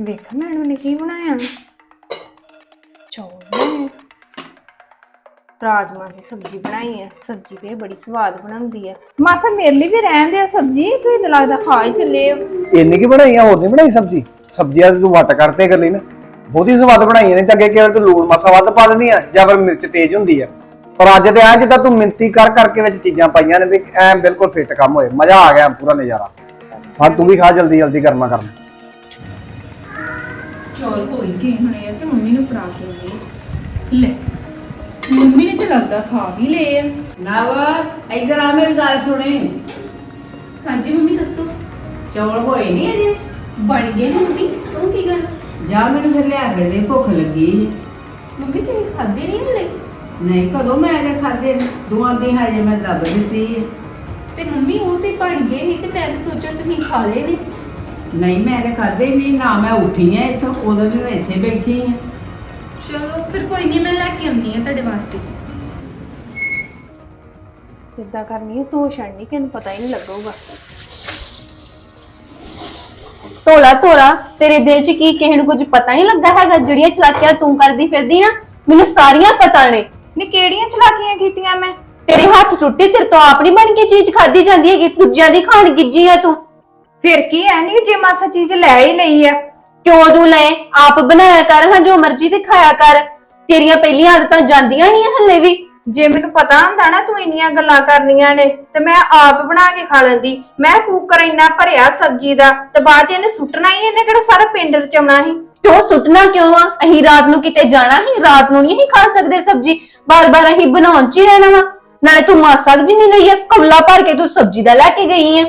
ਵੇਖ ਮੈਡਮ ਨੇ ਕੀ ਬਣਾਇਆ। ਚੌਲ ਬਣਾਏ। ਰਾਜਮਾ ਦੀ ਸਬਜ਼ੀ ਬਣਾਈ ਹੈ ਸਬਜ਼ੀ ਤੇ ਇਹ ਬੜੀ ਸਵਾਦ ਬਣਾਉਂਦੀ ਹੈ ਮਾਸਾ ਮੇਰੇ ਲਈ ਵੀ ਰਹਿਣ ਦੇ ਸਬਜ਼ੀ ਤੁਸੀਂ ਤਾਂ ਲੱਗਦਾ ਖਾ ਹੀ ਚੱਲੇ ਹੋ ਇੰਨੀ ਕੀ ਬਣਾਈ ਆ? ਹੋਰ ਨਹੀਂ ਬਣਾਈ ਸਬਜ਼ੀ? ਸਬਜ਼ੀਆਂ ਤੂੰ ਵੱਟ ਕਰਤੇ ਕਰ ਲਈ ਨਾ। ਬਹੁਤੀ ਸਵਾਦ ਬਣਾਈ ਨੇ। ਤਾਂ ਅੱਗੇ ਕਿਹਾ ਤੂੰ ਲੂਣ, ਮਸਾ ਵੱਧ ਪਾ ਦਿੰਦੀ ਆ, ਜਾਂ ਫਿਰ ਮਿਰਚ ਤੇਜ਼ ਹੁੰਦੀ ਆ। ਪਰ ਅੱਜ ਤੇ ਆ ਜਿੱਦਾਂ ਤੂੰ ਮਿੰਤੀ ਕਰ ਕਰਕੇ ਵਿੱਚ ਚੀਜ਼ਾਂ ਪਾਈਆਂ ਨੇ ਵੀ ਐ ਬਿਲਕੁਲ ਫਿੱਟ ਕੰਮ ਹੋਏ। ਮਜ਼ਾ ਆ ਗਿਆ ਪੂਰਾ ਨਜ਼ਾਰਾ। ਹਾਂ, ਤੂੰ ਵੀ ਖਾ ਜਲਦੀ ਜਲਦੀ ਕਰਮਾ ਕਰਨਾ। ਚੌਲ ਹੋ ਹੀ ਗਏ ਹੋਣੇ ਆ ਤੇ ਮੰਮੀ ਨੂੰ ਫੜਾ ਕੇ ਆਉਂਦੀ ਲੈ ਮੰਮੀ ਨੇ ਤੇ ਲੱਗਦਾ ਖਾ ਵੀ ਲਏ ਆ। ਨਵ ਇੱਧਰ ਆ ਮੇਰੀ ਗੱਲ ਸੁਣੇ। ਹਾਂਜੀ ਮੰਮੀ ਦੱਸੋ। ਚੌਲ ਹੋਏ ਨਹੀਂ ਅਜੇ? ਬਣ ਗਏ ਨੇ ਮੰਮੀ ਉਹ ਕੀ ਗੱਲ? ਜਾ ਮੈਨੂੰ ਫਿਰ ਲਿਆ ਕੇ ਦੇ ਭੁੱਖ ਲੱਗੀ। ਮੰਮੀ ਤੁਸੀਂ ਖਾਦੇ ਨਹੀਂ ਹਲੇ? ਨਹੀਂ ਕਦੋਂ ਮੈਂ ਅਜੇ ਖਾਦੇ ਦੁਆਂ ਦੀ ਹਜੇ ਮੈਂ ਦੱਬ ਦਿੱਤੀ ਹੈ। ਤੇ ਮੰਮੀ ਉਹ ਤੇ ਬਣ ਗਏ ਸੀ ਤੇ ਮੈਂ ਤਾਂ ਸੋਚਿਆ ਤੁਸੀਂ ਖਾ ਲਏ ਨੇ। ਨਹੀਂ ਮੈਂ ਤੇ ਖਾਦੇ ਨਹੀਂ ਨਾ ਮੈਂ ਉੱਠੀ ਆ ਇੱਥੋਂ ਉਦੋਂ ਦੀ ਮੈਂ ਇੱਥੇ ਬੈਠੀ ਆ। ਚਲੋ ਫਿਰ ਕੋਈ ਨਹੀਂ ਮੈਂ ਲੈ ਕੇ ਆਉਂਦੀ ਆ ਤੁਹਾਡੇ ਵਾਸਤੇ। ਕਿੱਦਾਂ ਕਰਨੀ ਹੈ ਧੋ ਛੱਡਣੀ ਕਿਹਨੂੰ ਪਤਾ ਹੀ ਨਹੀਂ ਲੱਗੂਗਾ। ਤੋਲਾ ਤੋਲਾ ਤੇਰੇ ਦਿਲ 'ਚ ਕੀ ਕਿਸੇ ਨੂੰ ਕੁਝ ਪਤਾ ਨਹੀਂ ਲੱਗਾ ਹੈਗਾ? ਜਿਹੜੀਆਂ ਚਲਾਕੀਆਂ ਤੂੰ ਕਰਦੀ ਫਿਰਦੀ ਨਾ ਮੈਨੂੰ ਸਾਰੀਆਂ ਪਤਾ ਨੇ। ਨੀ ਕਿਹੜੀਆਂ ਚਲਾਕੀਆਂ ਕੀਤੀਆਂ ਮੈਂ? ਤੇਰੇ ਹੱਥ ਟੁੱਟੀ ਤੇਰੇ ਤੋਂ ਆਪਣੀ ਬਣ ਕੇ ਚੀਜ਼ ਖਾਦੀ ਜਾਂਦੀ ਹੈਗੀ ਦੂਜਿਆਂ ਦੀ ਖਾਣ ਗਿੱਜੀ ਆ ਤੂੰ। ਫਿਰ ਕੀ ਐ? ਨਹੀਂ ਜੇ ਮਾਸਾ ਚੀਜ਼ ਲੈ ਹੀ ਲਈ ਆ ਕਿਉਂ ਤੂੰ ਲਏ ਆਪ ਬਣਾਇਆ ਕਰ ਹਾਂ ਜੋ ਮਰਜ਼ੀ ਤੇ ਖਾਇਆ ਕਰ। ਤੇਰੀਆਂ ਪਹਿਲੀਆਂ ਆਦਤਾਂ ਜਾਂਦੀਆਂ ਨਹੀਂ ਹੱਲੇ ਵੀ। ਜੇ ਮੈਨੂੰ ਪਤਾ ਹੁੰਦਾ ਨਾ ਤੂੰ ਇੰਨੀਆਂ ਗੱਲਾਂ ਕਰਨੀਆਂ ਨੇ ਤੇ ਮੈਂ ਆਪ ਬਣਾ ਕੇ ਖਾ ਲੈਂਦੀ। ਮੈਂ ਕੁੱਕਰ ਇੰਨਾ ਭਰਿਆ ਸਬਜ਼ੀ ਦਾ ਤੇ ਬਾਅਦ ਚ ਇਹਨੇ ਸੁੱਟਣਾ ਹੀ ਇਹਨੇ ਕਿਹੜਾ ਸਾਰਾ ਪਿੰਡ ਰਚਾਉਣਾ ਸੀ? ਕਿਉਂ ਸੁੱਟਣਾ ਕਿਉਂ ਆ? ਅਹੀਂ ਰਾਤ ਨੂੰ ਕਿਤੇ ਜਾਣਾ ਹੀ ਰਾਤ ਨੂੰ ਨਹੀਂ ਅਸੀਂ ਖਾ ਸਕਦੇ ਸਬਜ਼ੀ। ਬਾਰ-ਬਾਰ ਅਸੀਂ ਬਣਾਉਣ ਚ ਹੀ ਰਹਿਣਾ ਵਾ। ਨਾਲੇ ਤੂੰ ਮਾਸਾ ਜਿੰਨੀ ਲਈ ਆ ਕਮਲਾ ਭਰ ਕੇ ਤੂੰ ਸਬਜ਼ੀ ਦਾ ਲੈ ਕੇ ਗਈ ਆ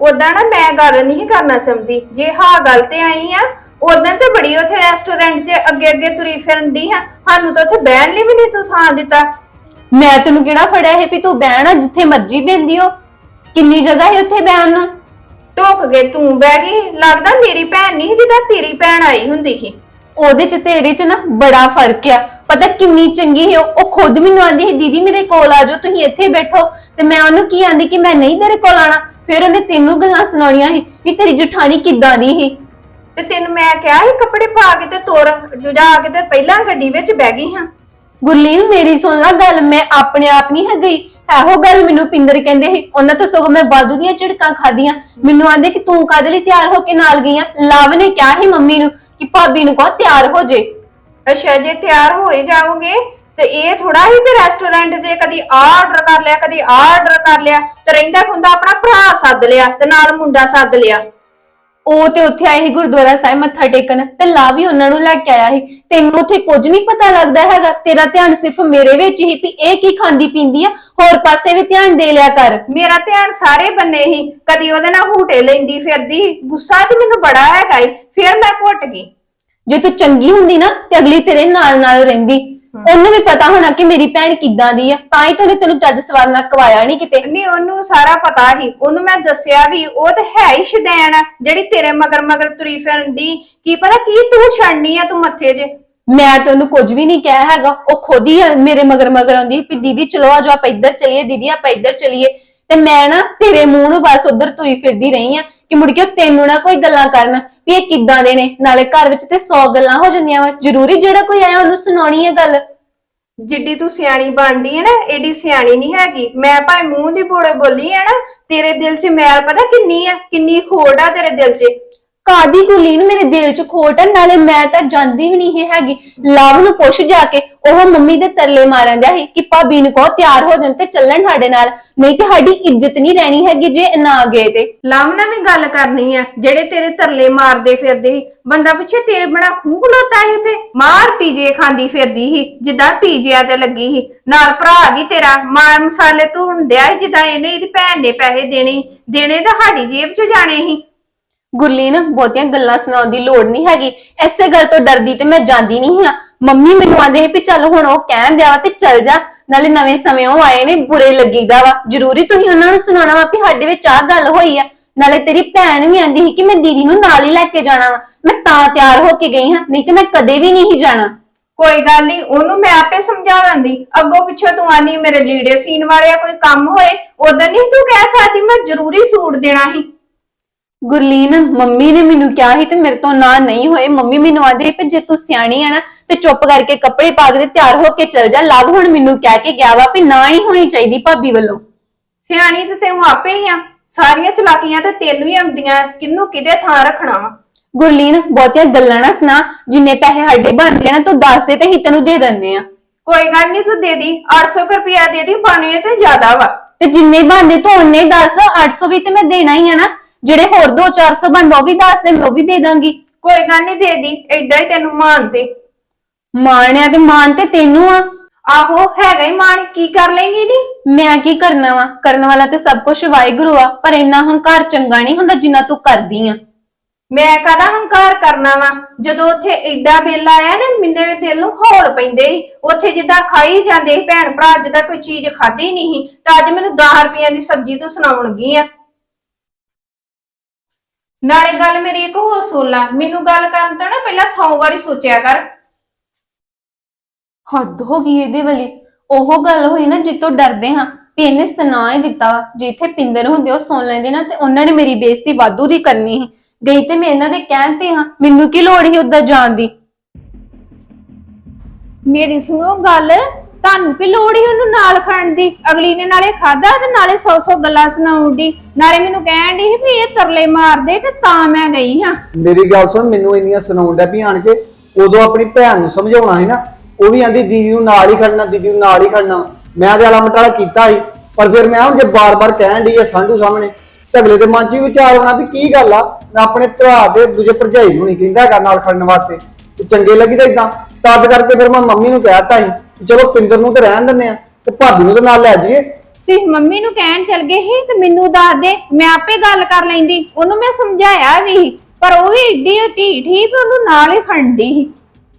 ਉਦਾਂ ਨਾ ਮੈਂ ਗੱਲ ਨਹੀਂ ਕਰਨਾ ਚਾਹੁੰਦੀ। ਜੇ ਹਾਂ ਗੱਲ ਤੇ ਆਈ ਆ ਉਦੋਂ ਤੇ ਬੜੀ ਉੱਥੇ ਰੈਸਟੋਰੈਂਟ 'ਚ ਅੱਗੇ ਅੱਗੇ ਤੁਰੀ ਫਿਰਨ ਦੀ ਹਾਂ ਸਾਨੂੰ ਤਾਂ ਉੱਥੇ ਬਹਿਣ ਲਈ ਵੀ ਨਹੀਂ ਤੂੰ ਥਾਂ ਦਿੱਤਾ। ਮੈਂ ਤੈਨੂੰ ਕਿਹੜਾ ਫੜਿਆ ਹੈ ਵੀ ਤੂੰ ਬਹਿਣਾ ਜਿੱਥੇ ਮਰਜ਼ੀ ਬਹਿੰਦੀ ਹੋ। ਕਿੰਨੀ ਜਗ੍ਹਾ ਹੈ ਉੱਥੇ ਬਹਿਣ ਨੂੰ? ਟੋਕ ਕੇ ਤੂੰ ਬਹਿ ਗਈ। ਲੱਗਦਾ ਮੇਰੀ ਭੈਣ ਨਹੀਂ ਜਿੱਦਾਂ ਤੇਰੀ ਭੈਣ ਆਈ ਹੁੰਦੀ ਸੀ। ਉਹਦੇ ਚ ਤੇਰੇ ਚ ਨਾ ਬੜਾ ਫ਼ਰਕ ਆ। ਪਤਾ ਕਿੰਨੀ ਚੰਗੀ ਹੈ ਉਹ। ਉਹ ਖੁਦ ਮੈਨੂੰ ਆਂਦੀ ਹੈ ਦੀਦੀ ਮੇਰੇ ਕੋਲ ਆ ਜਾਓ ਤੁਸੀਂ ਇੱਥੇ ਬੈਠੋ। ਤੇ ਮੈਂ ਉਹਨੂੰ ਕੀ ਆਂਦੀ ਕਿ ਮੈਂ ਨਹੀਂ ਤੇਰੇ ਕੋਲ ਆਣਾ ਫਿਰ ਉਹਨੇ ਤੈਨੂੰ ਗੱਲਾਂ ਸੁਣਾਉਣੀਆਂ ਸੀ ਕਿ ਤੇਰੀ ਜਠਾਣੀ ਕਿੱਦਾਂ ਦੀ ਸੀ? ਤੇ ਤੈਨੂੰ ਮੈਂ ਕਿਹਾ ਸੀ ਕੱਪੜੇ ਪਾ ਕੇ ਤੇ ਤੁਰ ਜੁੜਾ ਕੇ ਤੇ ਪਹਿਲਾਂ ਗੱਡੀ ਵਿੱਚ ਬਹਿ ਗਈ ਹਾਂ। ਗੁਰਲੀਨ ਮੇਰੀ ਸੁਣ ਲੈ ਗੱਲ ਮੈਂ ਆਪਣੇ ਆਪ ਨਹੀਂ ਹੈ ਗਈ ਇਹੋ ਗੱਲ ਮੈਨੂੰ ਪਿੰਦਰ ਕਹਿੰਦੇ ਸੀ ਉਹਨਾਂ ਤੋਂ ਸਗੋਂ ਮੈਂ ਬਾਦੂ ਦੀਆਂ ਝਿੜਕਾਂ ਖਾਧੀਆਂ। ਮੈਨੂੰ ਆਂਦੇ ਕਿ ਤੂੰ ਕਾਹਦੇ ਲਈ ਤਿਆਰ ਹੋ ਕੇ ਨਾਲ ਗਈਆਂ ਲਵ ਨੇ ਕਿਹਾ ਸੀ ਮੰਮੀ ਨੂੰ ਕਿ ਭਾਬੀ ਨੂੰ ਕਹੋ ਤਿਆਰ ਹੋ ਜੇ। ਅੱਛਾ ਜੇ ਤਿਆਰ ਹੋਏ ਜਾਓਗੇ ਤੇ ਇਹ ਥੋੜਾ ਹੀ ਤੇ ਰੈਸਟੋਰੈਂਟ ਤੇ ਕਦੀ ਆਰਡਰ ਕਰ ਲਿਆ ਕਦੀ ਆਰਡਰ ਕਰ ਲਿਆ ਤੇ ਰਹਿੰਦਾ ਖੁੰਦਾ ਆਪਣਾ ਭਰਾ ਸੱਦ ਲਿਆ ਤੇ ਨਾਲ ਮੁੰਡਾ ਸੱਦ ਲਿਆ। ਉਹ ਤੇ ਉੱਥੇ ਆਏ ਸੀ ਗੁਰਦੁਆਰਾ ਸਾਹਿਬ ਮੱਥਾ ਟੇਕਣ ਤੇ ਲਾ ਵੀ ਉਹਨਾਂ ਨੂੰ ਲੈ ਕੇ ਆਇਆ ਸੀ। ਤੈਨੂੰ ਉੱਥੇ ਕੁਝ ਨਹੀਂ ਪਤਾ ਲੱਗਦਾ ਹੈਗਾ। ਤੇਰਾ ਧਿਆਨ ਸਿਰਫ ਮੇਰੇ ਵਿੱਚ ਹੀ ਵੀ ਇਹ ਕੀ ਖਾਂਦੀ ਪੀਂਦੀ ਆ। ਹੋਰ ਪਾਸੇ ਵੀ ਧਿਆਨ ਦੇ ਲਿਆ ਕਰ। ਮੇਰਾ ਧਿਆਨ ਸਾਰੇ ਬੰਨੇ ਹੀ ਕਦੀ ਉਹਦੇ ਨਾਲ ਹੂਟੇ ਲੈਂਦੀ ਫਿਰਦੀ ਗੁੱਸਾ ਤੇ ਮੈਨੂੰ ਬੜਾ ਹੈਗਾ ਈ ਫਿਰ ਮੈਂ ਘੁੱਟ ਗਈ। ਜੇ ਤੂੰ ਚੰਗੀ ਹੁੰਦੀ ਨਾ ਤੇ ਅਗਲੀ ਤੇਰੇ ਨਾਲ ਨਾਲ ਰਹਿੰਦੀ। ਉਹਨੂੰ ਵੀ ਪਤਾ ਹੋਣਾ ਕਿ ਮੇਰੀ ਭੈਣ ਕਿੱਦਾਂ ਦੀ ਆ ਤਾਂ ਹੀ ਤਾਂ ਉਹਨੇ ਤੈਨੂੰ ਚੱਜ ਸਵਾਲ ਨਾਲ ਕਵਾਇਆ ਨਹੀਂ ਕਿਤੇ। ਨਹੀਂ ਉਹਨੂੰ ਸਾਰਾ ਪਤਾ ਹੀ। ਉਹਨੂੰ ਮੈਂ ਦੱਸਿਆ ਵੀ ਉਹ ਤੇ ਹੈ ਹੀ ਸ਼ਦੈਣ ਆ, ਜਿਹੜੀ ਤੇਰੇ ਮਗਰ ਮਗਰ ਤੁਰੀ ਫਿਰਨ ਦੀ ਕੀ ਪਤਾ ਕੀ ਤੂੰ ਛੜਨੀ ਆ ਤੂੰ ਮੱਥੇ 'ਚ? ਮੈਂ ਤੇ ਉਹਨੂੰ ਕੁਝ ਵੀ ਨਹੀਂ ਕਿਹਾ ਹੈਗਾ। ਉਹ ਖੁਦ ਹੀ ਮੇਰੇ ਮਗਰ ਮਗਰ ਆਉਂਦੀ ਵੀ ਦੀਦੀ ਚਲੋ ਆਜੋ ਆਪਾਂ ਇੱਧਰ ਚਲੀਏ ਦੀਦੀ ਆਪਾਂ ਇੱਧਰ ਚਲੀਏ। ਤੇ ਮੈਂ ਨਾ ਤੇਰੇ ਮੂੰਹ ਨੂੰ ਬਸ ਉਧਰ ਤੁਰੀ ਫਿਰਦੀ ਰਹੀ ਆ ਕਿ ਮੁੜ ਕੇ ਉਹ ਤੈਨੂੰ ਨਾ ਕੋਈ ਗੱਲਾਂ ਕਰਨ। ਵੀ ਇਹ ਕਿੱਦਾਂ ਦੇ ਨੇ? ਨਾਲੇ ਘਰ ਵਿੱਚ ਤੇ 100 ਗੱਲਾਂ ਹੋ ਜਾਂਦੀਆਂ ਵਾ। ਜ਼ਰੂਰੀ ਜਿਹੜਾ ਕੋਈ ਆਇਆ ਉਹਨੂੰ ਸੁਣਾਉਣੀ ਹੈ ਗੱਲ। ਜਿੱਡੀ ਤੂੰ ਸਿਆਣੀ ਬਣਦੀ ਹੈ ਨਾ, ਏਡੀ ਸਿਆਣੀ ਨਹੀਂ ਹੈਗੀ। ਮੈਂ ਭਾਵੇਂ ਮੂੰਹ ਦੀ ਬੋੜੇ ਬੋਲੀ ਹੈ ਨਾ, ਤੇਰੇ ਦਿਲ 'ਚ ਮੈਲ ਪਤਾ ਕਿੰਨੀ ਆ? ਕਿੰਨੀ ਖੋੜ ਆ ਤੇਰੇ ਦਿਲ 'ਚ? ਕਾਦੀ ਗੁਲੀਨ ਮੇਰੇ ਦਿਲ 'ਚ ਖੋਟ ਹੈ ਨਾਲੇ ਮੈਂ ਤਾਂ ਜਾਂਦੀ ਵੀ ਨਹੀਂ ਹੈਗੀ। ਲਵ ਨੂੰ ਪੁੱਛ ਜਾ ਕੇ, ਉਹ ਮੰਮੀ ਦੇ ਤਰਲੇ ਮਾਰਨ ਦਿਆ ਸੀ ਕਿ ਭਾਬੀ ਨੂੰ ਕਹੋ ਤਿਆਰ ਹੋ ਜਾਣ ਤੇ ਚੱਲਣ ਸਾਡੇ ਨਾਲ। ਨਹੀਂ ਤੇ ਸਾਡੀ ਇੱਜ਼ਤ ਨਹੀਂ ਰਹਿਣੀ ਹੈਗੀ ਜੇ ਨਾ ਗਏ ਤੇ। ਲਵ ਨਾਲ ਵੀ ਗੱਲ ਕਰਨੀ ਆ, ਜਿਹੜੇ ਤੇਰੇ ਤਰਲੇ ਮਾਰਦੇ ਫਿਰਦੇ ਸੀ। ਬੰਦਾ ਪਿੱਛੇ, ਤੇਰੇ ਬਣਾ ਖੂਹ ਖਲੋਤਾ ਸੀ ਤੇ ਮਾਰ ਪੀਜੇ ਖਾਂਦੀ ਫਿਰਦੀ ਸੀ, ਜਿੱਦਾਂ ਪੀਜਿਆ ਤੇ ਲੱਗੀ ਸੀ। ਨਾਲ ਭਰਾ ਵੀ ਤੇਰਾ ਮਾਰ ਮਸਾਲੇ ਧੂੰਡਿਆ ਸੀ, ਜਿੱਦਾਂ ਇਹਨੇ ਇਹਦੀ ਭੈਣ ਨੇ ਪੈਸੇ ਦੇਣੇ। ਦੇਣੇ ਤਾਂ ਸਾਡੀ ਜੇਬ 'ਚ ਜਾਣੇ ਸੀ। ਗੁਰਲੀਨ ਬਹੁਤੀਆਂ ਗੱਲਾਂ ਸੁਣਾਉਣ ਦੀ ਲੋੜ ਨਹੀਂ ਹੈਗੀ। ਐਸੇ ਗੱਲ ਤੋਂ ਡਰਦੀ ਤੇ ਮੈਂ ਜਾਂਦੀ ਨਹੀਂ ਹਾਂ। ਮੰਮੀ ਮੈਨੂੰ ਆਂਦੇ ਸੀ ਵੀ ਚੱਲ ਹੁਣ ਉਹ ਕਹਿਣ ਦਿਆ ਵਾ ਤੇ ਚੱਲ ਜਾ, ਨਾਲੇ ਨਵੇਂ ਸਮੇਂ ਉਹ ਆਏ ਨੇ, ਬੁਰੇ ਲੱਗੀਦਾ ਵਾ। ਜ਼ਰੂਰੀ ਤੁਸੀਂ ਉਹਨਾਂ ਨੂੰ ਸੁਣਾਉਣਾ ਵਾ ਵੀ ਸਾਡੇ ਵਿੱਚ ਆਹ ਗੱਲ ਹੋਈ ਆ। ਨਾਲੇ ਤੇਰੀ ਭੈਣ ਵੀ ਆਂਦੀ ਸੀ ਕਿ ਮੈਂ ਦੀਦੀ ਨੂੰ ਨਾਲ ਹੀ ਲੈ ਕੇ ਜਾਣਾ ਵਾ। ਮੈਂ ਤਾਂ ਤਿਆਰ ਹੋ ਕੇ ਗਈ ਹਾਂ, ਨਹੀਂ ਤੇ ਮੈਂ ਕਦੇ ਵੀ ਨਹੀਂ ਜਾਣਾ। ਕੋਈ ਗੱਲ ਨਹੀਂ, ਉਹਨੂੰ ਮੈਂ ਆਪੇ ਸਮਝਾ ਲੈਂਦੀ ਅੱਗੋਂ ਪਿੱਛੋਂ ਤੂੰ ਆਨੀ ਮੇਰੇ ਲੀੜੇ ਸੀਨ ਵਾਲੇ ਆ, ਕੋਈ ਕੰਮ ਹੋਏ ਉਦੋਂ ਨਹੀਂ ਤੂੰ ਕਹਿ ਸਕਦੀ, ਮੈਂ ਜ਼ਰੂਰੀ ਸੂਟ ਦੇਣਾ ਸੀ। ਗੁਰਲੀਨ ਮੰਮੀ ਨੇ ਮੈਨੂੰ ਕਿਹਾ ਸੀ ਤੇ ਮੇਰੇ ਤੋਂ ਨਾ ਨਹੀਂ ਹੋਏ। ਮੰਮੀ ਮੈਨੂੰ ਆਂਦੇ ਕਿ ਜੇ ਤੂੰ ਸਿਆਣੀ ਆ ਨਾ ਤੇ ਚੁੱਪ ਕਰਕੇ ਕੱਪੜੇ ਪਾ ਕੇ ਤੇ ਤਿਆਰ ਹੋ ਕੇ ਚਲ ਜਾ। ਲਵ ਹੁਣ ਮੈਨੂੰ ਕਹਿ ਕੇ ਗਿਆ ਵਾ ਵੀ ਨਾ ਨਹੀਂ ਹੋਣੀ ਚਾਹੀਦੀ ਭਾਬੀ ਵੱਲੋਂ। ਸਿਆਣੀ ਤੇ ਤੈਨੂੰ ਆਪੇ ਹੀ ਆ। ਸਾਰੀਆਂ ਚਲਾਕੀਆਂ ਤੇ ਤੈਨੂੰ ਹੀ ਆਉਂਦੀਆਂ। ਕਿੰਨੂੰ ਕਿਹਦੇ ਥਾਂ ਰੱਖਣਾ ਵਾ? ਗੁਰਲੀਨ ਬਹੁਤੀਆਂ ਗੱਲਾਂ ਨਾ ਸੁਣਾ। ਜਿੰਨੇ ਪੈਸੇ ਸਾਡੇ ਬਣਦੇ ਨਾ ਤੂੰ ਦੱਸ ਦੇ ਤੇ ਹੀ ਤੈਨੂੰ ਦੇ ਦਿੰਨੇ ਆ। ਕੋਈ ਗੱਲ ਨਹੀਂ ਤੂੰ ਦੇ ਦੀ। 800 ਰੁਪਇਆ ਦੇ ਦੀ ਬਣੇ ਤੇ ਜ਼ਿਆਦਾ ਵਾ। ਤੇ ਜਿੰਨੇ ਬਣਦੇ ਤੂੰ ਉਹਨੇ ਦੱਸ। 800 ਵੀ ਤੇ ਮੈਂ ਦੇਣਾ ਹੀ ਆ ਨਾ। ਜਿਹੜੇ ਹੋਰ 2-400 ਬਣਦਾ ਉਹ ਵੀ ਦੱਸ ਦੇ ਮੈਂ ਉਹ ਵੀ ਦੇ ਦਾਂਗੀ। ਕੋਈ ਗੱਲ ਨਹੀਂ ਦੇ ਦੀ ਏਦਾਂ ਹੀ ਤੈਨੂੰ ਮਾਨ ਤੇ। ਮਾਣਿਆ ਤੇ ਮਾਨ ਤੇ ਤੈਨੂੰ ਆ। ਆਹੋ ਹੈਗਾ ਹੀ ਮਾਨ ਕੀ ਕਰ ਲੇਂਗੀ ਨੀ ਮੈਂ ਕੀ ਕਰਨਾ ਵਾ? ਕਰਨ ਵਾਲਾ ਤੇ ਸਭ ਕੁਝ ਵਾਹਿਗੁਰੂ ਆ ਪਰ ਇੰਨਾ ਹੰਕਾਰ ਚੰਗਾ ਨਹੀਂ ਹੁੰਦਾ ਜਿੰਨਾ ਤੂੰ ਕਰਦੀ ਆ। ਮੈਂ ਕਦਾ ਹੰਕਾਰ ਕਰਨਾ ਵਾ? ਜਦੋਂ ਉੱਥੇ ਐਡਾ ਬਿੱਲ ਆਇਆ ਨਾ ਮਿੰਨੇ ਦਿਲ ਨੂੰ ਹੌਲ ਪੈਂਦੇ ਸੀ। ਉੱਥੇ ਜਿੱਦਾਂ ਖਾਈ ਜਾਂਦੇ ਸੀ ਭੈਣ ਭਰਾ ਜਿੱਦਾਂ ਕੋਈ ਚੀਜ਼ ਖਾਧੀ ਨਹੀਂ ਸੀ। ਤਾਂ ਅੱਜ ਮੈਨੂੰ 10 ਰੁਪਈਆਂ ਦੀ ਸਬਜ਼ੀ ਤੂੰ ਸੁਣਾਉਣ ਲੱਗੀ ਆ। ਨਾਲੇ ਗੱਲ ਮੇਰੀ ਇੱਕ ਹੋਰ ਸੁਣ ਲਾ ਮੈਨੂੰ ਗੱਲ ਕਰਨ ਤੋਂ ਨਾ ਪਹਿਲਾਂ 100 ਵਾਰੀ ਸੋਚਿਆ ਕਰ। ਹੱਦ ਹੋ ਗਈ ਇਹਦੇ ਵਾਲੀ। ਉਹ ਗੱਲ ਹੋਈ ਨਾ ਜਿੱਤੋਂ ਡਰਦੇ ਹਾਂ ਵੀ ਇਹਨੇ ਸੁਣਾ ਹੀ ਦਿੱਤਾ ਵਾ। ਜੇ ਇੱਥੇ ਪਿੰਦਰ ਹੁੰਦੇ ਉਹ ਸੁਣ ਲੈਂਦੇ ਨਾ ਤੇ ਉਹਨਾਂ ਨੇ ਮੇਰੀ ਬੇਇੱਜ਼ਤੀ ਵਾਧੂ ਦੀ ਕਰਨੀ ਸੀ। ਗਈ ਤੇ ਮੈਂ ਇਹਨਾਂ ਦੇ ਕਹਿਣ ਤੇ ਹਾਂ ਮੈਨੂੰ ਕੀ ਲੋੜ ਸੀ ਉੱਦਾਂ ਜਾਣ ਦੀ? ਮੇਰੀ ਸੁਣੋ ਗੱਲ। ਤੁਹਾਨੂੰ ਕੀ ਲੋੜ ਹੀ ਉਹਨੂੰ ਨਾਲ ਖੜਨ ਦੀ? ਅਗਲੀ ਨੇ ਨਾਲੇ ਖਾਦਾ ਤੇ ਨਾਲੇ ਸੌ ਸੌ ਗੱਲਾਂ ਸੁਣਾਉਂਦੀ। ਨਾਲੇ ਮੈਨੂੰ ਕਹਿਣ ਦੀ ਵੀ ਇਹ ਤਰਲੇ ਮਾਰਦੇ ਤੇ ਤਾਂ ਮੈਂ ਗਈ ਹਾਂ। ਮੇਰੀ ਗੱਲ ਸੁਣ, ਮੈਨੂੰ ਇੰਨੀਆਂ ਸੁਣਾਉਣ ਵੀ ਆਣ ਕੇ, ਉਦੋਂ ਆਪਣੀ ਭੈਣ ਨੂੰ ਸਮਝਾਉਣਾ ਹੈ ਨਾ, ਉਹ ਵੀ ਆਂਦੀ, ਦੀਦੀ ਨੂੰ ਨਾਲ ਹੀ ਖੜਨਾ, ਦੀਦੀ ਨੂੰ ਨਾਲ ਹੀ ਖੜਨਾ। ਮੈਂ ਤੇ ਆਲਾ ਮਟਾਲਾ ਕੀਤਾ ਸੀ, ਪਰ ਫਿਰ ਮੈਂ ਹੁਣ ਜੇ ਬਾਰ-ਬਾਰ ਕਹਿਣ ਦੀ ਹੈ ਸਾਂਢੂ ਸਾਹਮਣੇ, ਤੇ ਅਗਲੇ ਦੇ ਮਨ 'ਚ ਵੀ ਵਿਚਾਰ ਆਉਣਾ ਵੀ ਕੀ ਗੱਲ ਆ? ਮੈਂ ਆਪਣੇ ਭਰਾ ਦੇ ਦੂਜੇ ਭਰਜਾਈ ਨੂੰ ਨਹੀਂ ਕਹਿੰਦਾ ਹੈਗਾ ਨਾਲ ਖੜਨ ਵਾਸਤੇ। ਤੇ ਚੰਗੇ ਲੱਗੀ ਤਾਂ ਇਦਾਂ ਤਦ ਕਰਕੇ ਫਿਰ ਮੈਂ ਮੰਮੀ ਨੂੰ ਕਹਿਤਾ ਸੀ ਚਲੋ ਪਿੰਦਰ ਨੂੰ ਤੇ ਰਹਿਣ ਦਿੰਦੇ ਆ ਤੇ ਭਾਬੀ ਨੂੰ ਤੇ ਨਾਲ ਲੈ ਜਾਈਏ। ਤੁਸੀਂ ਮੰਮੀ ਨੂੰ ਕਹਿਣ ਚਲ ਗਏ ਸੀ ਤੇ ਮੈਨੂੰ ਦੱਸ ਦੇ ਮੈਂ ਆਪੇ ਗੱਲ ਕਰ ਲੈਂਦੀ ਉਹਨੂੰ ਮੈਂ ਸਮਝਾਇਆ ਵੀ ਪਰ ਉਹ ਵੀ ਏਡੀ ਢੀਠ ਹੀ ਵੀ ਉਹਨੂੰ ਨਾਲ ਹੀ ਖੰਡੀ ਸੀ।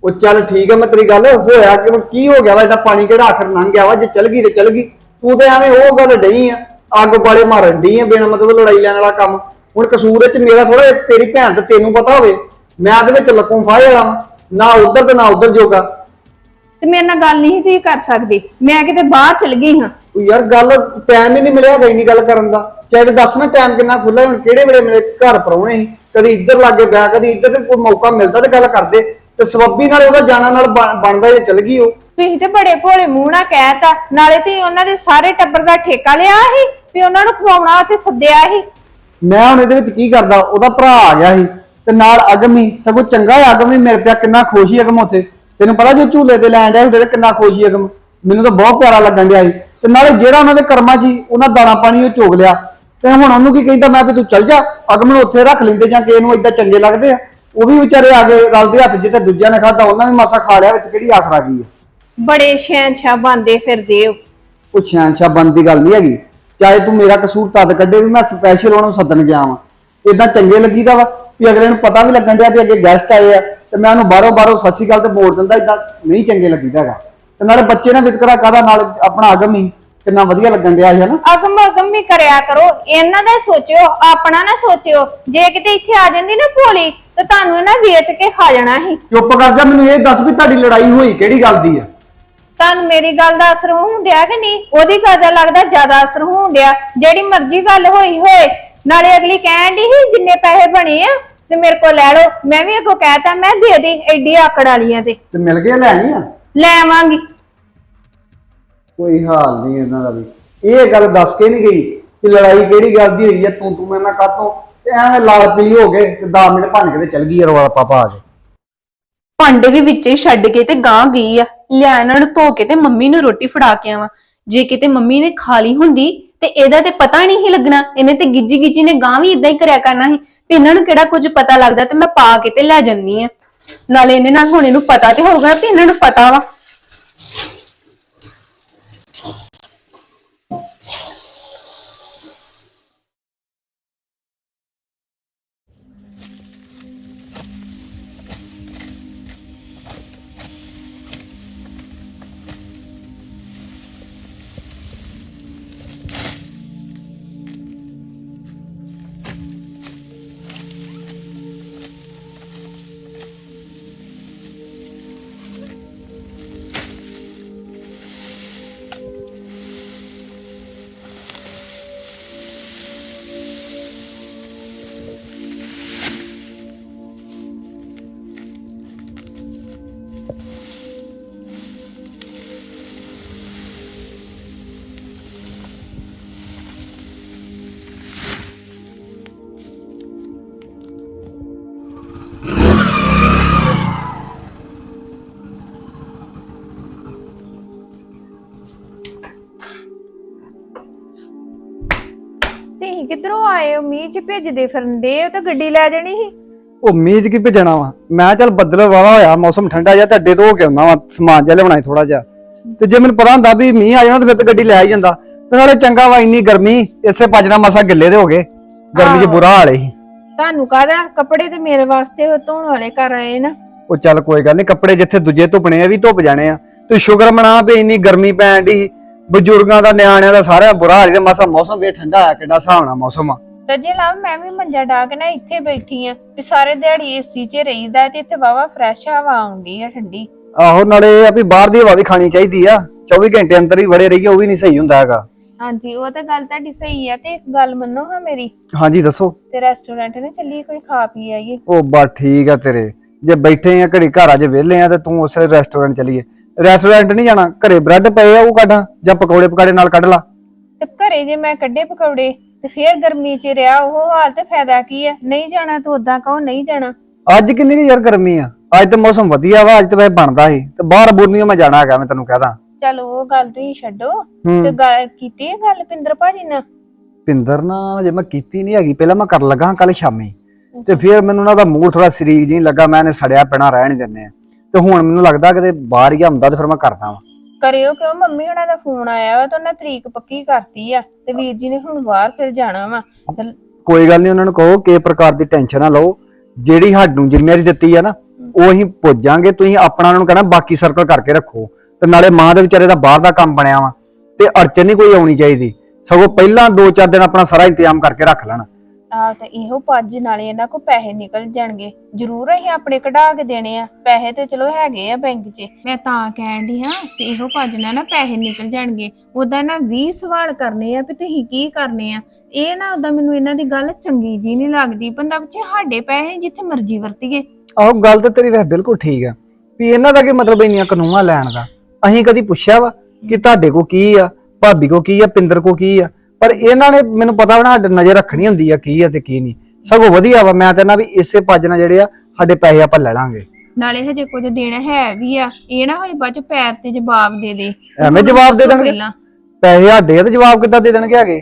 ਉਹ ਚੱਲ ਠੀਕ ਹੈ ਮੈਂ ਤੇਰੀ ਗੱਲ ਹੋਇਆ ਕਿ ਹੁਣ ਕੀ ਹੋ ਗਿਆ ਵਾ ਇਹਦਾ ਪਾਣੀ ਕਿਹੜਾ ਆਖਰ ਲੰਘ ਗਿਆ ਵਾ ਜੇ ਚੱਲ ਗਈ ਤੇ ਚੱਲ ਗਈ। ਤੂੰ ਤੇ ਐਵੇਂ ਉਹ ਗੱਲ ਡਈ ਆ ਅੱਗ ਬਾਲੇ ਮਾਰਨ ਡਈ ਆ ਬਿਨਾਂ ਮਤਲਬ ਲੜਾਈ ਲੈਣ ਵਾਲਾ ਕੰਮ। ਹੁਣ ਕਸੂਰ ਵਿੱਚ ਮੇਰਾ ਥੋੜਾ ਤੇਰੀ ਭੈਣ ਤੇ ਤੈਨੂੰ ਪਤਾ ਹੋਵੇ ਮੈਂ ਉਹਦੇ ਵਿੱਚ ਲੱਕੋਂ ਫਾਹ ਵਾਲਾ ਵਾਂ। ਨਾ ਉਧਰ ਤੇ ਨਾ ਉਧਰ ਜੋਗਾ। ਤੇ ਮੇਰੇ ਨਾਲ ਗੱਲ ਨਹੀਂ ਤੁਸੀਂ ਕਰ ਸਕਦੇ। ਮੈਂ ਕਿਤੇ ਬਾਹਰ ਚਲ ਗਈ ਹਾਂ। ਉਹ ਯਾਰ ਗੱਲ ਟਾਈਮ ਹੀ ਨਹੀਂ ਮਿਲਿਆ ਗਈ ਨਹੀਂ ਗੱਲ ਕਰਨ ਦਾ। ਚਾਹੇ ਤੇ ਦੱਸ ਨਾ ਟਾਈਮ ਕਿੰਨਾ ਖੁੱਲਾ ਹੁਣ ਕਿਹੜੇ ਵੇਲੇ ਮੇਰੇ ਘਰ ਪਰਉਣੇ ਸੀ? ਕਦੀ ਇੱਧਰ ਲੱਗੇ ਬਿਆ ਕਦੀ ਇੱਧਰ ਤੇ ਕੋਈ ਮੌਕਾ ਮਿਲਦਾ ਤੇ ਗੱਲ ਕਰਦੇ। ਤੇ ਸਬੱਬੀ ਨਾਲ ਉਹਦਾ ਜਾਣਾ ਨਾਲ ਬਣ- ਬਣਦਾ ਜੇ ਚੱਲ ਗਈ ਉਹ। ਤੁਸੀਂ ਤੇ ਬੜੇ ਭੋਲੇ ਮੂੰਹ ਨਾਲ ਕਹਿਤਾ ਨਾਲੇ ਤੁਸੀਂ ਉਹਨਾਂ ਦੇ ਸਾਰੇ ਟੱਬਰ ਦਾ ਠੇਕਾ ਲਿਆ ਸੀ ਵੀ ਉਹਨਾਂ ਨੂੰ ਖਵਾਉਣਾ ਉੱਥੇ ਸੱਦਿਆ ਸੀ। ਮੈਂ ਹੁਣ ਇਹਦੇ ਵਿੱਚ ਕੀ ਕਰਦਾ ਉਹਦਾ ਭਰਾ ਆ ਗਿਆ ਸੀ। ਤੇ ਨਾਲ ਅਗਮੀ ਸਗੋਂ ਚੰਗਾ ਹੈ ਅਗਮੀ ਮੇਰੇ ਪਿਆ ਕਿੰਨਾ ਖੁਸ਼ ਸੀ ਅਗਮ ਉੱਥੇ। ਤੈਨੂੰ ਪਤਾ ਜੋ ਝੂਲੇ ਤੇ ਲੈਣ ਡਿਆ ਹੁੰਦੇ ਤੇ ਕਿੰਨਾ ਖੁਸ਼ ਅਗਮ ਮੈਨੂੰ ਤਾਂ ਬਹੁਤ ਪਿਆਰਾ ਲੱਗਣ ਡਿਆ ਸੀ। ਤੇ ਨਾਲੇ ਜਿਹੜਾ ਉਹਨਾਂ ਦੇ ਕਰਮਾਂ 'ਚ ਸੀ ਉਹਨਾਂ ਦਾਣਾ ਪਾਣੀ ਉਹ ਚੋਗ ਲਿਆ। ਤੇ ਹੁਣ ਉਹਨੂੰ ਕੀ ਕਹਿੰਦਾ ਮੈਂ ਵੀ ਤੂੰ ਚੱਲ ਜਾ ਅਗਮ ਨੂੰ ਉੱਥੇ ਰੱਖ ਲੈਂਦੇ ਜਾਂ ਕਿਸੇ ਨੂੰ ਇਦਾਂ ਚੰਗੇ ਲੱਗਦੇ ਆ। ਉਹ ਵੀ ਵਿਚਾਰੇ ਆ ਗਏ ਰਲਦੇ ਹੱਥ ਜਿੱਥੇ ਦੂਜਿਆਂ ਨੇ ਖਾਦਾ ਉਹਨਾਂ ਵੀ ਮਾਸਾ ਖਾ ਲਿਆ ਵਿੱਚ ਕਿਹੜੀ ਆਖਰ ਆ। ਗਈ ਹੈ ਬੜੇ ਸ਼ਹਿਨਸ਼ਾਹ ਬੰਦੇ ਫਿਰਦੇ ਹੋ ਉਹ ਸ਼ਾਨਸ਼ਾ ਬੰਦ ਦੀ ਗੱਲ ਨਹੀਂ ਹੈਗੀ। ਚਾਹੇ ਤੂੰ ਮੇਰਾ ਕਸੂਰ ਤਦ ਕੱਢੇ ਵੀ ਮੈਂ ਸਪੈਸ਼ਲ ਉਹਨੂੰ ਸੱਦਣ ਗਿਆ ਵਾਂ। ਇਦਾਂ ਚੰਗੇ ਲੱਗੀਦਾ ਵਾ ਵੀ ਅਗਲੇ ਨੂੰ ਪਤਾ ਵੀ ਲੱਗਣ ਡਿਆ ਵੀ ਅੱਗੇ ਗੈਸਟ ਆਏ ਆ। ਤੇ ਮੈਂ ਉਹਨੂੰ ਬਾਹਰੋਂ ਬਾਹਰੋਂ ਸਤਿ ਸ਼੍ਰੀ ਅਕਾਲ ਤੇ ਬੋਲ ਦਿੰਦਾ ਇਦਾਂ ਨਹੀਂ ਚੰਗੇ ਲੱਗੀਦਾ ਹੈਗਾ। ਤੇ ਨਾਲੇ ਬੱਚੇ ਨਾਲ ਵਿਤਕਰਾ ਕਾਦਾ ਨਾਲ ਆਪਣਾ ਆਗਮ ਹੀ ਕਿੰਨਾ ਵਧੀਆ ਲੱਗਣ ਡਿਆ ਹੈ ਨਾ ਅਗਮ ਅਗਮ ਵੀ ਕਰਿਆ ਕਰੋ ਇਹਨਾਂ ਦਾ ਸੋਚਿਓ ਆਪਣਾ ਨਾ ਸੋਚਿਓ। ਜੇ ਕਿਤੇ ਇੱਥੇ ਆ ਜਾਂਦੀ ਨਾ ਭੋਲੀ ਤੇ ਤੁਹਾਨੂੰ ਇਹਨਾਂ ਵੇਚ ਕੇ ਖਾ ਜਾਣਾ ਸੀ। ਚੁੱਪ ਕਰ ਜਾ ਮੈਨੂੰ ਇਹ ਦੱਸ ਵੀ ਤੁਹਾਡੀ ਲੜਾਈ ਹੋਈ ਕਿਹੜੀ ਗੱਲ ਦੀ ਆ? ਤੁਹਾਨੂੰ ਮੇਰੀ ਗੱਲ ਦਾ ਅਸਰ ਹੋਣ ਡਿਆ ਕਿ ਨਹੀਂ? ਉਹਦੀ ਦਾ ਲੱਗਦਾ ਜ਼ਿਆਦਾ ਅਸਰ ਹੋਣ ਡਿਆ। ਜਿਹੜੀ ਮਰਜ਼ੀ ਗੱਲ ਹੋਈ ਹੋਏ ਨਾਲੇ ਅਗਲੀ ਕਹਿਣ ਦੀ ਸੀ ਜਿੰਨੇ ਪੈਸੇ ਬਣੇ ਆ ਤੇ ਮੇਰੇ ਕੋਲ ਲੈ ਲਓ। ਮੈਂ ਵੀ ਅੱਗੋਂ ਕਹਿਤਾ ਮੈਂ ਦੇ ਦੇ ਐਡੀ ਆਕੜ ਵਾਲੀਆਂ ਤੇ। ਤੇ ਮਿਲ ਗਏ ਲੈ ਆਈ ਆ ਲੈ ਆਵਾਂਗੀ। ਕੋਈ ਹਾਲ ਨਹੀਂ ਇਹਨਾਂ ਦਾ ਵੀ। ਇਹ ਗੱਲ ਦੱਸ ਕੇ ਨਹੀਂ ਗਈ ਕਿ ਲੜਾਈ ਕਿਹੜੀ ਗੱਲ ਦੀ ਹੋਈ ਆ ਤੂੰ ਤੂੰ ਮੈਂ ਮੈਂ ਕਾਤੋਂ ਤੇ ਐਵੇਂ ਲਾਲ ਪੀਲੀ ਹੋ ਗਏ ਤੇ 10 ਮਿੰਟ ਭੰਨ ਕੇ ਤੇ ਚਲ ਗਈ ਰਵਾ ਪਾਪਾ ਆ ਕੇ। ਭਾਂਡੇ ਵੀ ਵਿੱਚੇ ਛੱਡ ਕੇ ਤੇ ਗਾਂ ਗਈ ਆ। ਲਿਆ ਇਹਨਾਂ ਨੂੰ ਧੋ ਕੇ ਤੇ ਮੰਮੀ ਨੂੰ ਰੋਟੀ ਫੜਾ ਕੇ ਆਵਾਂ। ਜੇ ਕਿਤੇ ਮੰਮੀ ਨੇ ਖਾ ਲਈ ਹੁੰਦੀ ਤੇ ਇਹਦਾ ਤੇ ਪਤਾ ਨਹੀਂ ਸੀ ਲੱਗਣਾ। ਇਹਨੇ ਤੇ ਗਿੱਜੀ ਗਿੱਜੀ ਨੇ ਗਾਂ ਵੀ ਇਦਾਂ ਹੀ ਕਰਿਆ ਕਰਨਾ ਸੀ। ਵੀ ਇਹਨਾਂ ਨੂੰ ਕਿਹੜਾ ਕੁਝ ਪਤਾ ਲੱਗਦਾ ਤੇ ਮੈਂ ਪਾ ਕੇ ਤੇ ਲੈ ਜੰਨੀ ਆ। ਨਾਲੇ ਇਹਨੇ ਨਾਲ ਹੁਣ ਇਹਨੂੰ ਪਤਾ ਤੇ ਹੋਊਗਾ ਵੀ ਇਹਨਾਂ ਨੂੰ ਪਤਾ ਵਾ। ਕਿੱਧਰੋਂ ਆਏ ਹੋ? ਮੀਂਹ ਚ ਭੇਜਦੇ ਫਿਰਦੇ ਹੋ? ਤਾਂ ਗੱਡੀ ਲੈ ਜਾਣੀ ਸੀ। ਉਹ ਮੀਂਹ 'ਚ ਕੀ ਭੇਜਣਾ ਵਾ? ਮੈਂ ਚੱਲ ਬੱਦਲ ਵਾਲਾ ਹੋਇਆ ਮੌਸਮ ਠੰਡਾ ਜਿਹਾ ਤੇ ਅੱਡੇ ਤੋਂ ਹੋ ਕੇ ਆਉਣਾ ਵਾ ਸਮਾਨ ਜਿਹਾ ਲਿਆਉਣਾ ਥੋੜਾ ਜਿਹਾ। ਤੇ ਜੇ ਮੈਨੂੰ ਪਤਾ ਹੁੰਦਾ ਵੀ ਮੀਂਹ ਆ ਜਾਣਾ ਤੇ ਫਿਰ ਤਾਂ ਗੱਡੀ ਲੈ ਹੀ ਜਾਂਦਾ। ਤੇ ਨਾਲੇ ਚੰਗਾ ਵਾ ਇੰਨੀ ਗਰਮੀ ਇਸੇ ਭੱਜਣਾ ਮਸਾ ਗਿੱਲੇ ਦੇ ਹੋ ਗਏ। ਗਰਮੀ 'ਚ। ਬੁਰਾ ਹਾਲ ਸੀ ਤੁਹਾਨੂੰ ਕਾਹਦਾ? ਕੱਪੜੇ ਤੇ ਮੇਰੇ ਵਾਸਤੇ ਉਹ ਧੋਣ ਵਾਲੇ ਘਰ ਆਏ ਨਾ। ਉਹ ਚੱਲ ਕੋਈ ਗੱਲ ਨਹੀਂ ਕੱਪੜੇ ਜਿੱਥੇ ਦੂਜੇ ਧੁੱਪਣੇ ਆ ਵੀ ਧੁੱਪ ਜਾਣੇ ਆ। ਤੂੰ ਸ਼ੁਕਰ ਮਨਾ ਵੀ ਇੰਨੀ ਗਰਮੀ ਪੈਣ ਦੀ ਬਜ਼ੁਰਗਾਂ ਦਾ ਨਿਆਣਿਆਂ ਦਾ ਸਾਰਿਆਂ ਦਾ ਬੁਰਾ ਹਾਲ ਤੇ ਮਸਾ ਮੌਸਮ ਵੀ ਠੰਡਾ ਆ ਕਿੱਡਾ ਸੁਹਾਵਣਾ ਮੌਸਮ ਆ। ਤੇ ਜੇ ਲਾ ਮੈਂ ਵੀ ਮੰਜਾ ਡਾ ਕੇ ਨਾ ਇੱਥੇ ਬੈਠੀ ਆ ਵੀ ਸਾਰੇ ਦਿਹਾੜੀ ਏਸੀ 'ਚ ਰਹੀਦਾ ਤੇ ਇੱਥੇ ਵਾਵਾ ਫਰੈਸ਼ ਹਵਾ ਆਉਂਦੀ ਆ ਠੰਡੀ। ਆਹੋ ਨਾਲੇ ਇਹ ਆ ਵੀ ਬਾਹਰ ਦੀ ਹਵਾ ਵੀ ਖਾਣੀ ਚਾਹੀਦੀ ਆ। 24 ਘੰਟੇ ਅੰਦਰ ਹੀ ਵੜੇ ਰਹੀਏ ਉਹ ਵੀ ਨਹੀਂ ਸਹੀ ਹੁੰਦਾ ਹੈਗਾ। ਹਾਂਜੀ ਉਹ ਤਾਂ ਗੱਲ ਤੁਹਾਡੀ ਸਹੀ ਆ ਤੇ ਇੱਕ ਗੱਲ ਮੰਨੋ ਹਾਂ ਮੇਰੀ। ਹਾਂਜੀ ਦੱਸੋ। ਤੇ ਰੈਸਟੋਰੈਂਟ ਨੇ ਚੱਲੀ ਕੋਈ ਖਾ ਪੀ ਆਈਏ। ਉਹ ਬਸ ਠੀਕ ਆ ਤੇਰੇ। ਜੇ ਬੈਠੇ ਆ ਘੜੀ ਘਰ ਅਜੇ ਵਿਹਲੇ ਆ ਤੇ ਤੂੰ ਉਸੇ ਰੈਸਟੋਰੈਂਟ ਚਲੀਏ। ਰੈਸਟੋਰੈਂਟ ਨਹੀਂ ਜਾਣਾ ਘਰੇ ਬ੍ਰੈਡ ਪਏ ਆ ਉਹ ਕੱਢਾਂ ਜਾਂ ਪਕੌੜੇ ਪਕਾੜੇ ਨਾਲ ਕੱਢ ਲਾ। ਤੇ ਘਰੇ ਜੇ ਮੈਂ ਕੱਢੇ ਪਕੌੜੇ ਤੇ ਫੇਰ ਗਰਮੀ 'ਚ ਰਿਹਾ ਉਹ ਹਾਲ ਤੇ ਫਾਇਦਾ ਕੀ ਆ? ਨਹੀਂ ਜਾਣਾ ਤੂੰ ਉਦਾਂ ਕਹੋ ਨਹੀਂ ਜਾਣਾ। ਅੱਜ ਕਿੰਨੀ ਕੁ ਯਾਰ ਗਰਮੀ ਆ? ਅੱਜ ਤੇ ਮੌਸਮ ਵਧੀਆ ਵਾ ਅੱਜ ਤੇ ਵੈਸੇ ਬਣਦਾ ਸੀ ਤੇ ਬਾਹਰ ਬੁਰਨੀਓ ਮੈਂ ਜਾਣਾ ਹੈਗਾ ਮੈਂ ਤੈਨੂੰ ਕਹਦਾ ਚਲ ਉਹ ਗੱਲ ਤੁਸੀਂ ਛੱਡੋ ਹੂੰ। ਤੇ ਗੱਲ ਕੀਤੀ ਇਹ ਗੱਲ ਪਿੰਦਰ ਭਾਜੀ ਨਾਲ? ਪਿੰਦਰ ਨਾਲ ਜੇ ਮੈਂ ਕੀਤੀ ਨਹੀਂ ਹੈਗੀ ਪਹਿਲਾਂ ਮੈਂ ਕਰਨ ਲੱਗਾ ਕੱਲ ਸ਼ਾਮੀ। ਤੇ ਫਿਰ ਮੈਨੂੰ ਉਹਨਾਂ ਦਾ ਮੂਡ ਥੋੜਾ ਸਰੀਰ ਜੀ ਲੱਗਾ ਮੈਂ ਇਹਨੇ ਸੜਿਆ ਪੈਣਾ ਰਹਿ ਨਹੀਂ ਦਿੰਨੇ ਆ। ਤੇ ਹੁਣ ਮੈਨੂੰ ਲੱਗਦਾ ਕਿਤੇ ਬਾਹਰ ਹੀ ਹੁੰਦਾ ਤੇ ਫਿਰ ਮੈਂ ਕਰਦਾ ਵਾ। ਕਰਿਓ ਕਿਉਂ? ਮੰਮੀ ਹੁਣਾਂ ਦਾ ਫੋਨ ਆਇਆ ਵਾ ਤੇ ਉਹਨਾਂ ਤਰੀਕ ਪੱਕੀ ਕਰਤੀ ਆ ਤੇ ਵੀਰ ਜੀ ਨੇ ਹੁਣ ਬਾਹਰ ਫਿਰ ਜਾਣਾ ਵਾ। ਤੇ ਕੋਈ ਗੱਲ ਨਹੀਂ ਉਹਨਾਂ ਨੂੰ ਕਹੋ ਕਿ ਪ੍ਰਕਾਰ ਦੀ ਟੈਨਸ਼ਨ ਨਾ ਲਓ। ਜਿਹੜੀ ਸਾਨੂੰ ਜ਼ਿੰਮੇਵਾਰੀ ਦਿੱਤੀ ਆ ਨਾ ਉਹ ਅਸੀਂ ਪੁੱਜਾਂਗੇ ਤੁਸੀਂ ਆਪਣਾ ਉਹਨਾਂ ਨੂੰ ਕਹਿਣਾ ਬਾਕੀ ਸਰਕਲ ਕਰਕੇ ਰੱਖੋ। ਤੇ ਨਾਲੇ ਮਾਂ ਦੇ ਵਿਚਾਰੇ ਦਾ ਬਾਹਰ ਦਾ ਕੰਮ ਬਣਿਆ ਵਾ ਤੇ ਅੜਚਨ ਨਹੀਂ ਕੋਈ ਆਉਣੀ ਚਾਹੀਦੀ। ਸਗੋਂ ਪਹਿਲਾਂ 2-4 ਦਿਨ ਆਪਣਾ ਸਾਰਾ ਇੰਤਜ਼ਾਮ ਕਰਕੇ ਰੱਖ ਲੈਣ। ਆ ਤੇ ਇਹੋ ਪੱਜ ਨਾਲੇ ਇਹਨਾਂ ਕੋ ਪੈਸੇ ਨਿਕਲ ਜਾਣਗੇ। ਜ਼ਰੂਰ ਅਸੀਂ ਆਪਣੇ ਕਢਾ ਕੇ ਦੇਣੇ ਆ। ਪੈਸੇ ਤੇ ਚਲੋ ਹੈਗੇ ਆ ਬੈਂਕ 'ਚ। ਮੈਂ ਤਾਂ ਕਹਿਣ ਦੀ ਹਾਂ ਕਿ ਇਹੋ ਭੱਜ ਨਾਲ ਨਾ ਪੈਸੇ ਨਿਕਲ ਜਾਣਗੇ। ਉਦਾਂ ਨਾ 20 ਸਵਾਲ ਕਰਨੇ ਆ ਵੀ ਤੁਸੀਂ ਕੀ ਕਰਨੇ ਆ। ਇਹ ਨਾ ਉਦਾਂ ਮੈਨੂੰ ਇਹਨਾਂ ਦੀ ਗੱਲ ਚੰਗੀ ਜੀ ਨਹੀਂ ਲੱਗਦੀ। ਬੰਦਾ ਪੁੱਛੇ ਸਾਡੇ ਪੈਸੇ ਜਿੱਥੇ ਮਰਜ਼ੀ ਵਰਤੀਏ। ਆਹੋ, ਗੱਲ ਤਾਂ ਤੇਰੀ ਵੈਸੇ ਬਿਲਕੁਲ ਠੀਕ ਆ। ਵੀ ਇਹਨਾਂ ਦਾ ਕੀ ਮਤਲਬ ਇੰਨੀਆਂ ਕਾਨੂੰਨਾਂ ਲੈਣ ਦਾ? ਅਸੀਂ ਕਦੀ ਪੁੱਛਿਆ ਵਾ ਕਿ ਤੁਹਾਡੇ ਕੋ ਕੀ ਆ? ਭਾਬੀ ਕੋ ਕੀ ਆ? ਪਿੰਦਰ ਕੋ ਕੀ ਆ? ਪਰ ਇਹਨਾਂ ਨੇ ਮੈਨੂੰ ਪਤਾ ਸਾਡੇ ਨਜ਼ਰ ਰੱਖਣੀ ਹੁੰਦੀ ਆ ਕੀ ਆ ਤੇ ਕੀ ਨਹੀਂ। ਸਗੋਂ ਵਧੀਆ ਵਾ ਮੈਂ ਤਾਂ ਨਾ ਵੀ ਇਸੇ ਭੱਜ ਨਾਲ ਜਿਹੜੇ ਆ ਸਾਡੇ ਪੈਸੇ ਆਪਾਂ ਲੈ ਲਾਂਗੇ। ਨਾਲੇ ਹਜੇ ਕੁਝ ਦੇਣਾ ਹੈ ਵੀ ਆ ਇਹ ਨਾ ਹੋਏ ਬਾਅਦ ਚ ਪੈਰ ਤੇ ਜਵਾਬ ਦੇ ਦੇ। ਐਵੇਂ ਜਵਾਬ ਦੇ ਦੇਣਗੇ? ਪਹਿਲਾਂ। ਪੈਸੇ ਸਾਡੇ ਆ ਤੇ ਜਵਾਬ ਕਿੱਦਾਂ ਦੇ ਦੇਣਗੇ ਹੈਗੇ?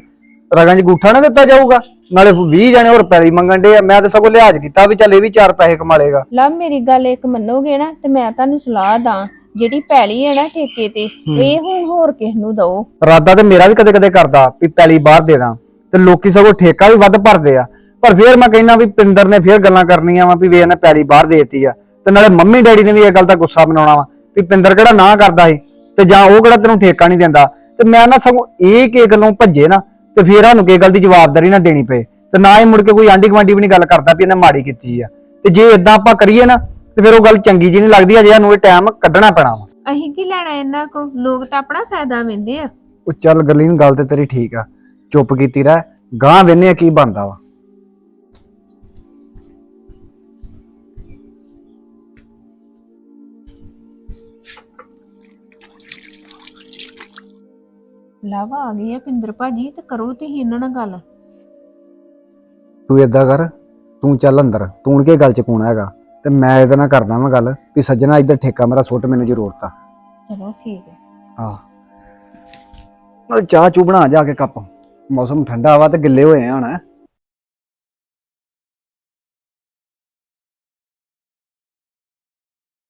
ਰਗਾਂ 'ਚ ਗੂਠਾ ਨਾ ਦਿੱਤਾ ਜਾਊਗਾ ਨਾਲੇ 20 ਜਣੇ ਹੋਰ ਪੈਲੀ ਮੰਗਣ ਦੇ ਆ। ਮੈਂ ਤਾਂ ਸਗੋਂ ਲਿਹਾਜ਼ ਕੀਤਾ ਵੀ ਚੱਲ ਇਹ ਵੀ ਚਾਰ ਪੈਸੇ ਕਮਾ ਲੇਗਾ ਲਵ ਮੇਰੀ ਗੱਲ ਇੱਕ ਮੰਨੋਗੇ ਨਾ ਤੇ ਮੈਂ ਤੁਹਾਨੂੰ ਸਲਾਹ ਦਾਂ। ਜਿਹੜੀ ਪੈਲੀ ਹੈ ਨਾ ਠੇਕੇ ਤੇ ਇਹ ਹੁਣ ਹੋਰ ਕਿਸ ਨੂੰ ਦਓ? ਇਰਾਦਾ ਤੇ ਮੇਰਾ ਵੀ ਕਦੇ ਕਦੇ ਕਰਦਾ ਵੀ ਪੈਲੀ ਬਾਹਰ ਦੇ ਦਾਂ ਤੇ ਲੋਕੀ ਸਗੋਂ ਠੇਕਾ ਵੀ ਵੱਧ ਭਰਦੇ ਆ। ਪਰ ਫਿਰ ਮੈਂ ਕਹਿੰਦਾ ਵੀ ਪਿੰਦਰ ਨੇ ਫਿਰ ਗੱਲਾਂ ਕਰਨੀਆਂ ਵਾ ਵੀ ਵੇ ਇਹਨੇ ਪੈਲੀ ਬਾਹਰ ਦੇਤੀ ਆ ਤੇ ਨਾਲੇ ਮੰਮੀ ਡੈਡੀ ਨੇ ਵੀ ਇਹ ਗੱਲ ਦਾ ਗੁੱਸਾ ਮਨਾਉਣਾ ਵਾ ਵੀ ਪਿੰਦਰ ਕਿਹੜਾ ਨਾ ਕਰਦਾ ਸੀ ਤੇ ਜਾਂ ਉਹ ਕਿਹੜਾ ਤੈਨੂੰ ਠੇਕਾ ਨਹੀਂ ਦਿੰਦਾ। ਤੇ ਮੈਂ ਨਾ ਸਗੋਂ ਇਹ ਕਿ ਗੱਲੋਂ ਭੱਜੇ ਨਾ ਤੇ ਫਿਰ ਸਾਨੂੰ ਕੀ ਗੱਲ ਦੀ ਜਵਾਬਦਾਰੀ ਨਾ ਦੇਣੀ ਪਏ। ਤੇ ਨਾ ਹੀ ਮੁੜ ਕੇ ਕੋਈ ਆਂਢੀ ਗੁਆਂਢੀ ਵੀ ਨਹੀਂ ਗੱਲ ਕਰਦਾ ਵੀ ਇਹਨੇ ਮਾੜੀ ਕੀਤੀ ਆ। ਤੇ ਜੇ ਇਦਾਂ ਆਪਾਂ ਕਰੀਏ ਨਾ ਤੇ ਫਿਰ ਉਹ ਗੱਲ ਚੰਗੀ ਜੀ ਨਹੀਂ ਲੱਗਦੀ ਅਜੇ ਸਾਨੂੰ ਇਹ ਟਾਈਮ ਕੱਢਣਾ ਪੈਣਾ ਵਾ। ਅਸੀਂ ਕੀ ਲੈਣਾ ਇਹਨਾਂ ਕੋ ਲੋਕ ਤਾਂ ਆਪਣਾ ਫਾਇਦਾ ਵੇਂਦੇ ਆ। ਉਹ ਚੱਲ ਗਰਲੀਨ ਗੱਲ ਤੇ ਤੇਰੀ ਠੀਕ ਆ। ਚੁੱਪ ਕੀਤੀ ਰਹਿ ਗਾਂ ਵੇਨੇ ਕੀ ਬਣਦਾ ਵਾ। ਲਾਵਾ ਆ ਗਈ ਆ ਪਿੰਦਰ ਭਾਜੀ ਤੇ ਕਰੋ ਤੁਸੀਂ ਇਹਨਾਂ ਨਾਲ ਗੱਲ। ਤੂੰ ਏਦਾਂ ਕਰ ਤੂੰ ਚੱਲ ਅੰਦਰ ਤੂੰ ਕੇ ਗੱਲ ਚ ਕੂਣਾ ਹੈਗਾ? ਤੇ ਮੈਂ ਇਹਦੇ ਨਾਲ ਕਰਦਾ ਵਾਂ ਗੱਲ ਵੀ ਸੱਜਣਾ ਇੱਧਰ ਠੇਕਾ ਮੇਰਾ ਸੁੱਟ ਮੈਨੂੰ ਜ਼ਰੂਰਤ ਆ। ਚਲੋ ਠੀਕ ਹੈ। ਆ ਨਾਲ ਚਾਹ ਚੂ ਬਣਾ ਜਾ ਕੇ ਕੱਪ। ਮੌਸਮ ਠੰਡਾ ਵਾ ਤੇ ਗਿੱਲੇ ਹੋਏ ਆ ਹੁਣ।